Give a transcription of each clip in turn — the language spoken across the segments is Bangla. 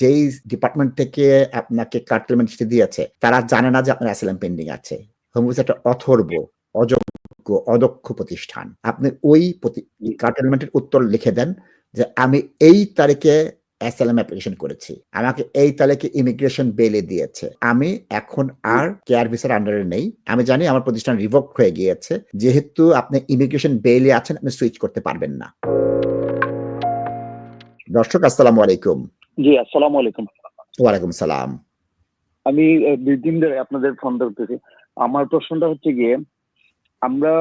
যেই ডিপার্টমেন্ট থেকে আপনাকে কার্টেলমেন্ট চিঠি দিয়েছে তারা জানে না যে আপনার অ্যাসাইলাম পেন্ডিং আছে। হোম একটা অথর্ব অযোগ্য অদক্ষ প্রতিষ্ঠান। আপনি ওই কার্টেলমেন্টের উত্তর লিখে দেন যে আমি এই তারিখে অ্যাসাইলাম অ্যাপ্লিকেশন করেছি। আমাকে এই তারিখে ইমিগ্রেশন বেলে দিয়েছে। আমি এখন আর কেয়ার ভিসার আন্ডারে নেই। আমি জানি আমার প্রতিষ্ঠান রিভোক হয়ে গিয়েছে। যেহেতু আপনি ইমিগ্রেশন বেলে আছেন আপনি সুইচ করতে পারবেন না। দর্শক আসসালামু আলাইকুম। জি আসসালামু আলাইকুম। ওয়ালাইকুম সালাম। আমি দুই দিন ধরে আপনাদের ফোন ধরতেছি। আমার প্রশ্নটা হচ্ছে গিয়ে আমরা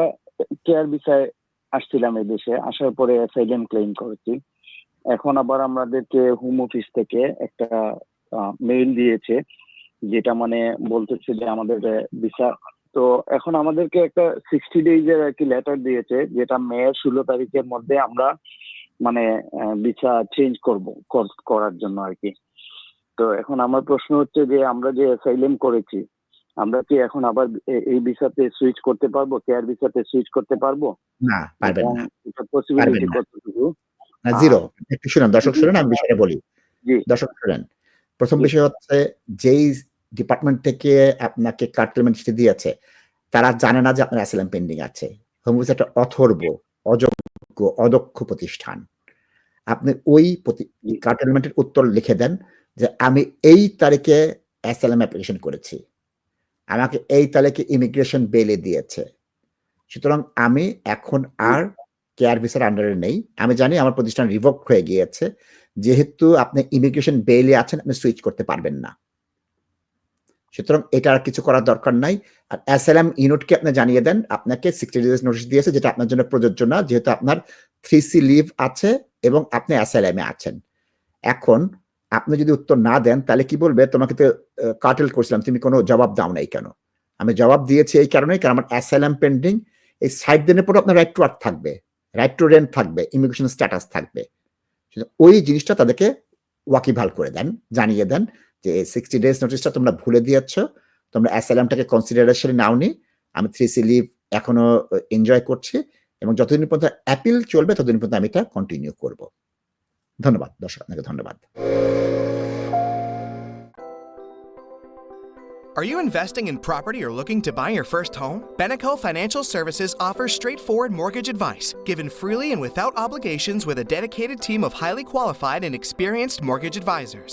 কেয়ার বিষয়ে আসছিলাম এই দেশে আসার পরে অ্যাসাইলেম ক্লেম করেছি। এখন আবার আমাদেরকে হোম অফিস থেকে একটা মেইল দিয়েছে যেটা মানে বলতেছে যে আমাদের ভিসা তো এখন আমাদেরকে একটা সিক্সটি ডেজের আর কি লেটার দিয়েছে যেটা মেয়ের ষোলো তারিখের মধ্যে আমরা মানে ভিসা চেঞ্জ করব করার জন্য আর কি তো এখন আমার প্রশ্ন হচ্ছে যে আমরা যে অ্যাসাইলেম করেছি আমরা কি এখন আবার এই ভিসাতে সুইচ করতে পারব? কেয়ার ভিসাতে সুইচ করতে পারব? না পারবেন না। পসিবিলিটি কতটুকু না। জিরো একটু শুনেন দর্শক শুনেন আমি বিষয়টা বলি। জি। দর্শক শুনেন প্রথম বিষয় হচ্ছে যেই ডিপার্টমেন্ট থেকে আপনাকে কার্টেলমেন্ট দিয়েছে তারা জানে না যে আপনার অ্যাসাইলাম পেন্ডিং আছে। হোম একটা অথর্ব অযোগ্য অদক্ষ প্রতিষ্ঠান। আপনি ওই কার্টেলমেন্টের উত্তর লিখে দেন যে আমি এই তারিখে অ্যাসাইলাম অ্যাপ্লিকেশন করেছি। আমাকে এই তারিখে ইমিগ্রেশন বেলে দিয়েছে। সুতরাং আমি এখন আর কেয়ার ভিসার আন্ডারে নেই। আমি জানি আমার প্রতিষ্ঠান রিভোক হয়ে গিয়েছে। যেহেতু আপনি ইমিগ্রেশন বেলে আছেন আপনি সুইচ করতে পারবেন না। সুতরাং এটা আর কিছু করার দরকার নাই। আর অ্যাসাইলাম ইউনিটকে আপনি জানিয়ে দেন। আপনাকে সিক্সটি ডেজ নোটিশ দিয়েছে যেটা আপনার জন্য প্রযোজ্য না। যেহেতু আপনার থ্রি সি লিভ আছে এবং আপনি অ্যাসাইলামে আছেন। এখন আপনি যদি উত্তর না দেন, তাহলে কি বলবে? তোমাকে তো কাটেল করছিলাম, তুমি কোনো জবাব দাও নাই কেন? আমি জবাব দিয়েছি এই কারণে কারণ আমার অ্যাসাইলাম পেন্ডিং এই সাইড দিনের পরে আপনার রাইট টু আর্ট থাকবে রাইট টু রেন্ট থাকবে ইমিগ্রেশন স্ট্যাটাস থাকবে। ওই জিনিসটা তাদেরকে ওয়াকিভাল করে দেন, জানিয়ে দেন যে সিক্সটি ডেজ নোটিসটা তোমরা ভুলে দিয়েছ, তোমরা অ্যাসাইলামটাকে কনসিডারেশনে নাওনি, আমি থ্রি সি লিভ এখনও এনজয় করছি এবং যতদিন পর্যন্ত অ্যাপিল চলবে ততদিন পর্যন্ত আমি এটা কন্টিনিউ করব ধন্যবাদ দর্শক আপনাকে ধন্যবাদ Are you investing in property or looking to buy your first home? Beneco Financial Services offers straightforward mortgage advice, given freely and without obligations with a dedicated team of highly qualified and experienced mortgage advisors.